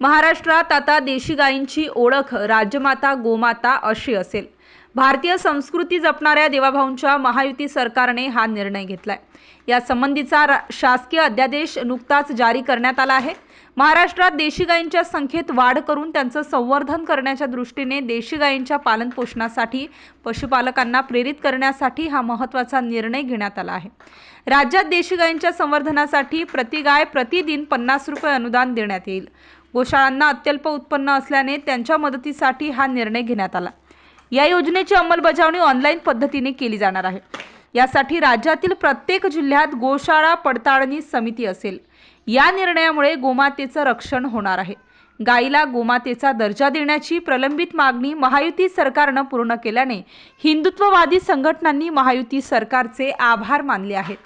महाराष्ट्रात आता देशी गायींची ओळख राजमाता गोमाता अशी असेल. भारतीय संस्कृती जपणाऱ्या देवाभाऊंच्या महायुती सरकारने हा निर्णय घेतलाय. या संबंधीचा रा- शासकीय अध्यादेश नुकताच जारी करण्यात आला आहे. महाराष्ट्रात देशी गायींच्या संख्येत वाढ करून त्यांचं संवर्धन करण्याच्या दृष्टीने देशी गायींच्या पालनपोषणासाठी पशुपालकांना प्रेरित करण्यासाठी हा महत्त्वाचा निर्णय घेण्यात आला आहे. राज्यात देशी गायींच्या संवर्धनासाठी प्रति गाय प्रतिदिन पन्नास रुपये अनुदान देण्यात येईल. गोशाळांना अत्यल्प उत्पन्न असल्याने त्यांच्या मदतीसाठी हा निर्णय घेण्यात आला. या योजनेची अंमलबजावणी ऑनलाईन पद्धतीने केली जाणार आहे. यासाठी राज्यातील प्रत्येक जिल्ह्यात गोशाळा पडताळणी समिती असेल. या निर्णयामुळे गोमातेचं रक्षण होणार आहे. गायीला गोमातेचा दर्जा देण्याची प्रलंबित मागणी महायुती सरकारनं पूर्ण केल्याने हिंदुत्ववादी संघटनांनी महायुती सरकारचे आभार मानले आहेत.